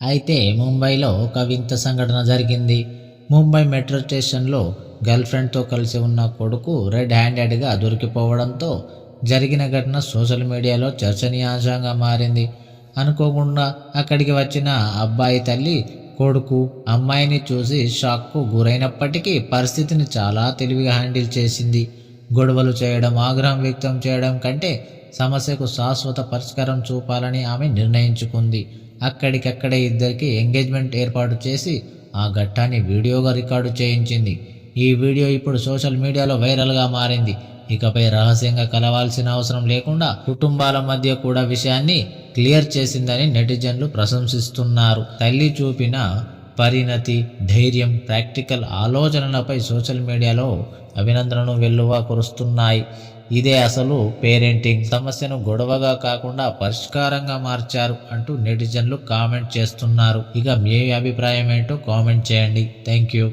అయితే ముంబైలో ఒక వింత సంఘటన జరిగింది. ముంబై మెట్రో స్టేషన్లో గర్ల్ ఫ్రెండ్తో కలిసి ఉన్న కొడుకు రెడ్ హ్యాండెడ్గా దొరికిపోవడంతో జరిగిన ఘటన సోషల్ మీడియాలో చర్చనీయాంశంగా మారింది. అనుకోకుండా అక్కడికి వచ్చిన అబ్బాయి తల్లి కొడుకు అమ్మాయిని చూసి షాక్కు గురైనప్పటికీ పరిస్థితిని చాలా తెలివిగా హ్యాండిల్ చేసింది. గొడవలు చేయడం ఆగ్రహం వ్యక్తం చేయడం కంటే సమస్యకు శాశ్వత పరిష్కారం చూపాలని ఆమె నిర్ణయించుకుంది. అక్కడికక్కడే ఇద్దరికి ఎంగేజ్మెంట్ ఏర్పాటు చేసి ఆ ఘట్టాన్ని వీడియోగా రికార్డు చేయించింది. ఈ వీడియో ఇప్పుడు సోషల్ మీడియాలో వైరల్గా మారింది. ఇకపై రహస్యంగా కలవాల్సిన అవసరం లేకుండా కుటుంబాల మధ్య కూడా విషయాన్ని క్లియర్ చేసిందని నెటిజన్లు ప్రశంసిస్తున్నారు. తల్లి చూపిన పరిణతి ధైర్యం ప్రాక్టికల్ ఆలోచనలపై సోషల్ మీడియాలో అభినందనను వెల్లువ కురుస్తున్నాయి. ఇదే అసలు పేరెంటింగ్. సమస్యను గొడవగా కాకుండా పరిష్కారంగా మార్చారు అంటూ నెటిజన్లు కామెంట్ చేస్తున్నారు. ఇక మీ అభిప్రాయం ఏంటో కామెంట్ చేయండి. Thank you.